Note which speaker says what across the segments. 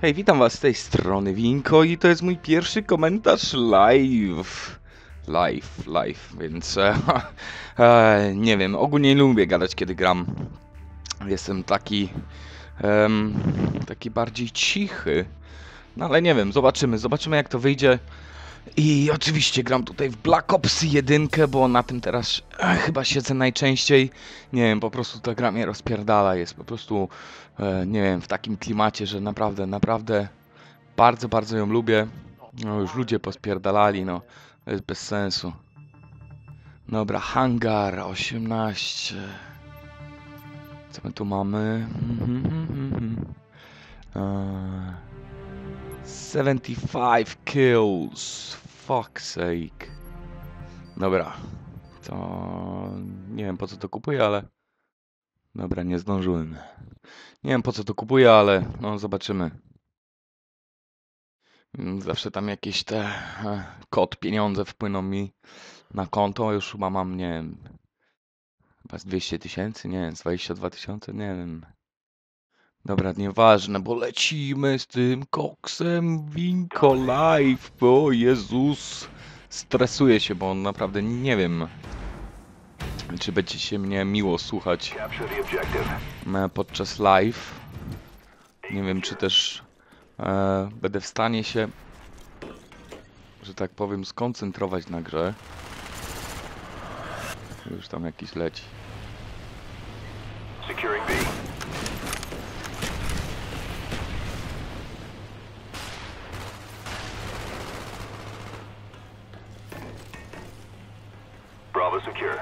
Speaker 1: Hej, witam was z tej strony Winko i to jest mój pierwszy komentarz live. Live, live, więc e, e, nie wiem, ogólnie nie lubię gadać kiedy gram. Jestem taki, taki bardziej cichy. No ale nie wiem, zobaczymy, zobaczymy jak to wyjdzie. I oczywiście gram tutaj w Black Ops 1, bo na tym teraz e, chyba siedzę najczęściej. Nie wiem, po prostu ta gra mnie rozpierdala, jest po prostu, e, nie wiem, w takim klimacie, że naprawdę, naprawdę bardzo, bardzo ją lubię. No już ludzie pospierdalali, no, to jest bez sensu. Dobra, hangar 18. Co my tu mamy? Mhm, mhm, mhm. Eee, 75 kills. Fuck's sake. Dobra. To nie wiem po co to kupuję, ale. Dobra, nie zdążyłem. Nie wiem po co to kupuję, ale no zobaczymy. Zawsze tam jakieś te e, kod, pieniądze wpłyną mi na konto. Już chyba mam, nie wiem, chyba z 200 tysięcy, nie wiem, z 22 tysiące, nie wiem. Dobra, nieważne, bo lecimy z tym koksem Winko Live. O Jezus. Stresuję się, bo naprawdę nie wiem, czy będzie się mnie miło słuchać podczas live. Nie wiem, czy też e, będę w stanie się, że tak powiem, skoncentrować na grze. Już tam jakiś leci.
Speaker 2: Bravo secure.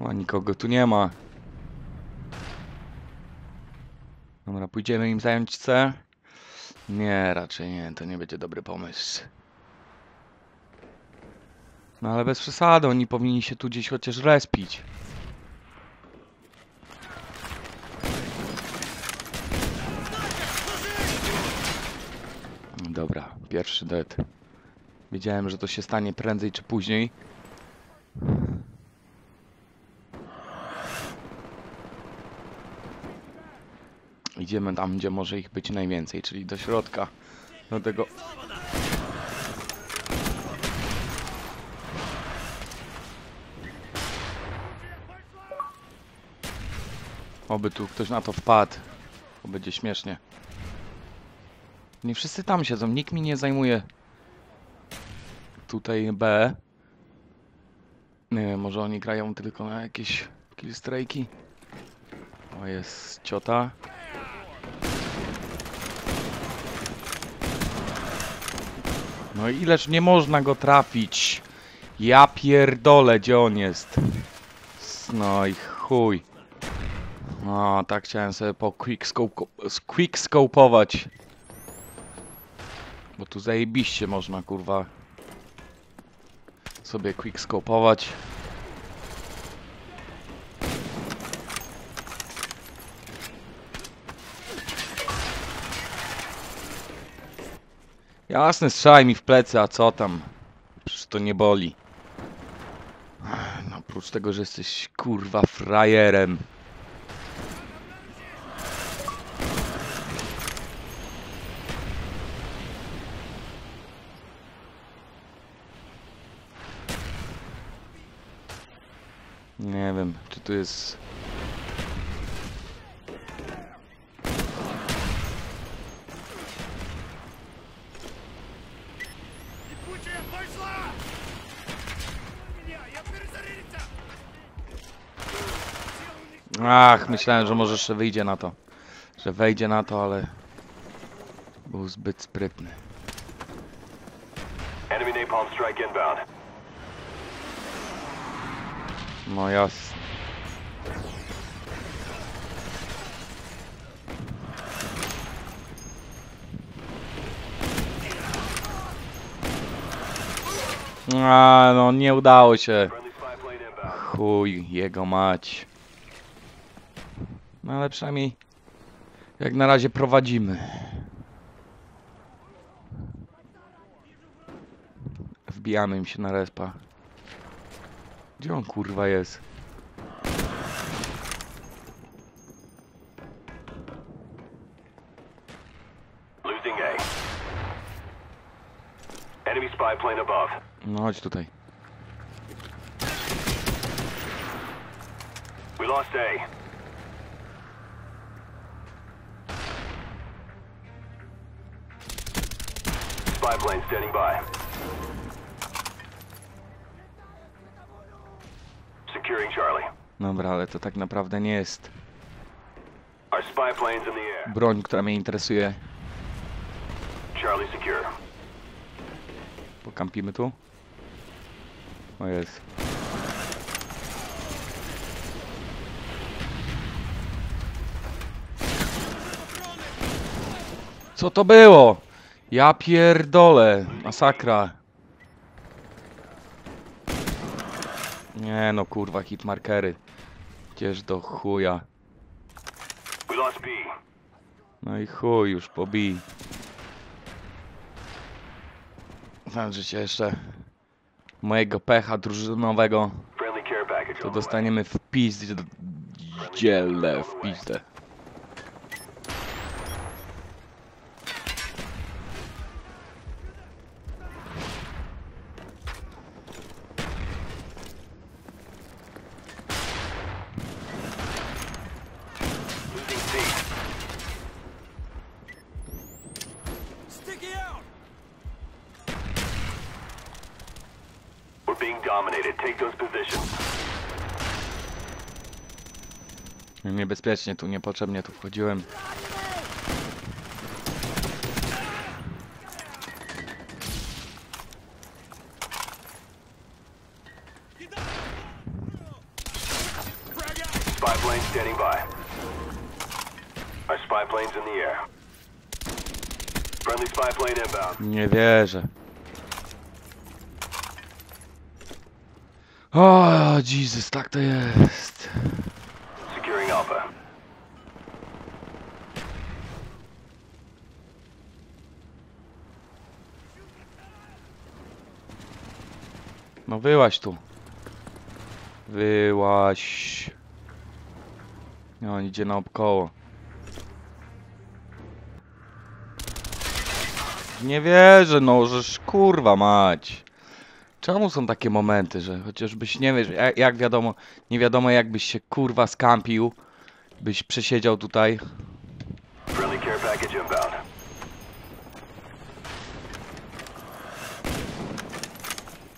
Speaker 1: O, nikogo tu nie ma. Dobra, pójdziemy im zająć C? Nie, raczej nie, to nie będzie dobry pomysł. No ale bez przesady, oni powinni się tu gdzieś chociaż respić. Dobra, pierwszy dead. Wiedziałem, że to się stanie prędzej czy później. Idziemy tam, gdzie może ich być najwięcej, czyli do środka. Do tego. Oby tu ktoś na to wpadł. Bo będzie śmiesznie. Nie wszyscy tam siedzą, nikt mi nie zajmuje. Tutaj B. Nie wiem, może oni grają tylko na jakieś killstrike'i. O, jest ciota. No ileż nie można go trafić. Ja pierdolę, gdzie on jest. No i chuj. No, tak chciałem sobie po quickscope. Bo tu zajebiście można, kurwa, sobie quickscope'ować. Jasne, strzelaj mi w plecy, a co tam? Przecież to nie boli. No, oprócz tego, że jesteś kurwa frajerem. Nie wiem, czy tu jest... Ach, myślałem, że może jeszcze wyjdzie na to. Że wejdzie na to, ale... Był zbyt sprytny.
Speaker 2: Enemy napalm strike inbound.
Speaker 1: No jasne. A, no nie udało się. Chuj, jego mać. No ale przynajmniej jak na razie prowadzimy. Wbijamy im się na respa. Gdzie on kurwa jest? No chodź tutaj.
Speaker 2: We lost A. Spy plane standing by. Securing Charlie.
Speaker 1: Dobra, ale to tak naprawdę nie jest
Speaker 2: Our spy plane's in the air.
Speaker 1: broń, która mnie interesuje.
Speaker 2: Charlie secure.
Speaker 1: Pokampimy tu. O jest. Co to było? Ja pierdolę. Masakra. Nie no kurwa, hitmarkery. Gdzież do chuja. No i chuj już, pobij. Znaczy się jeszcze mojego pecha drużynowego to dostaniemy w pizdziele, w pizdę.
Speaker 2: Being dominated. Take those positions.
Speaker 1: Niebezpiecznie tu, niepotrzebnie tu wchodziłem.
Speaker 2: Spy plane standing by. Our spy plane's in the air. Friendly spy plane inbound.
Speaker 1: Nie wierzę. O, Jesus, tak to jest.
Speaker 2: Securing Alpha.
Speaker 1: No wyłaś tu. Wyłaś. No, on idzie naokoło. Nie wierzę, no, żeż kurwa mać. Czemu są takie momenty, że chociażbyś nie wiesz, jak, jak wiadomo, nie wiadomo jakbyś się kurwa skampił, byś przesiedział tutaj.
Speaker 2: Friendly care package inbound.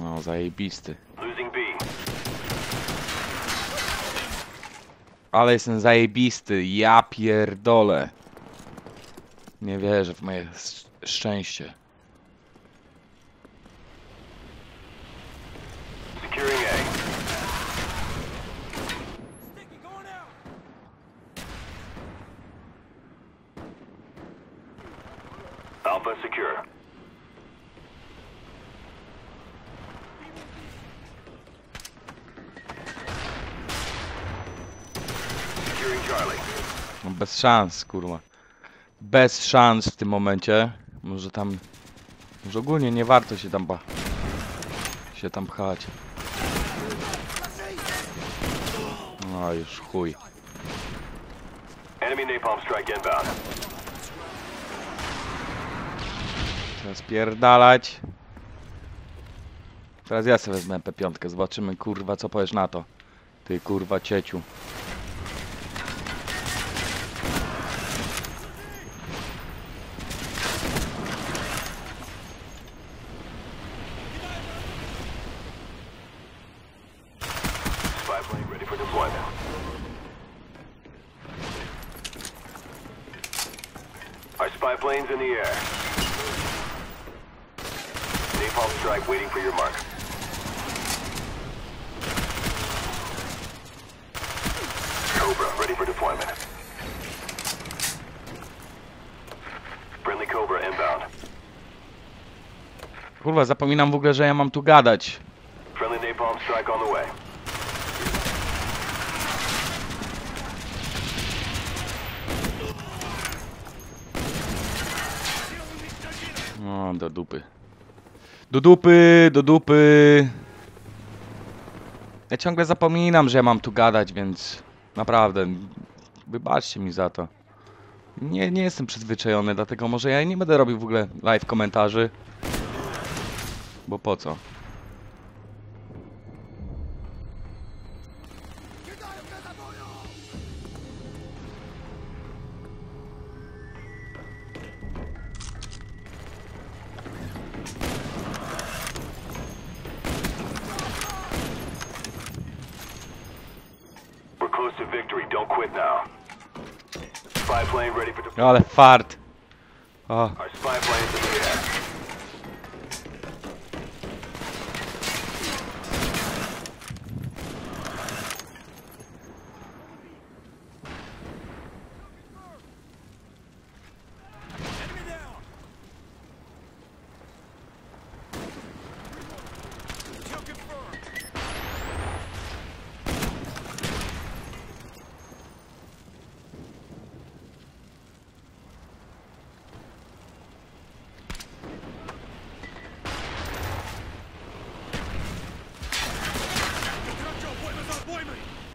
Speaker 1: No, zajebisty.
Speaker 2: Losing B.
Speaker 1: Ale jestem zajebisty, ja pierdolę. Nie wierzę w moje sz- szczęście.
Speaker 2: Securing A.
Speaker 3: Sticky going out!
Speaker 2: Secure. Securing Charlie.
Speaker 1: No bez szans, kurwa. Bez szans w tym momencie. Może tam... Może ogólnie nie warto się tam ba... się tam pchać. No już chuj.
Speaker 2: Enemy napalm strike inbound.
Speaker 1: Teraz spierdalać. Teraz ja sobie wezmę P5, zobaczymy kurwa co powiesz na to. Ty kurwa cieciu.
Speaker 2: Our spy plane's in the air. Napalm strike waiting for your mark. Cobra ready for deployment. Friendly Cobra inbound.
Speaker 1: Kurwa zapominam w ogóle, że ja mam tu gadać.
Speaker 2: Friendly napalm strike on the way.
Speaker 1: No do dupy. Do dupy, do dupy. Ja ciągle zapominam, że ja mam tu gadać, więc naprawdę wybaczcie mi za to. Nie, nie jestem przyzwyczajony, dlatego może ja nie będę robił w ogóle live komentarzy. Bo po co?
Speaker 2: Close to victory. Don't quit now. Spy plane ready for deployment.
Speaker 1: Ale fart. O,
Speaker 2: Our spy plane's in the air.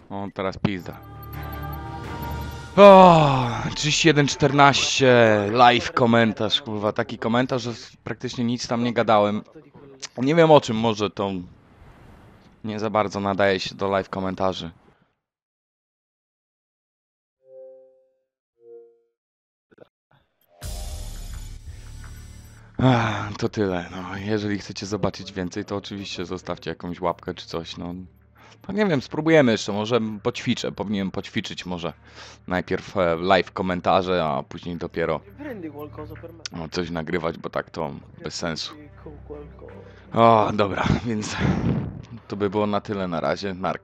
Speaker 1: O teraz pizda. O, 31.14, live komentarz, kurwa, taki komentarz, że praktycznie nic tam nie gadałem. Nie wiem o czym, może to nie za bardzo nadaje się do live komentarzy. To tyle. No, jeżeli chcecie zobaczyć więcej, to oczywiście zostawcie jakąś łapkę czy coś. No, nie wiem, spróbujemy jeszcze. Może poćwiczę. Powinienem poćwiczyć może najpierw e, live komentarze, a później dopiero no, coś nagrywać, bo tak to bez sensu. O, dobra, więc to by było na tyle na razie. Narka.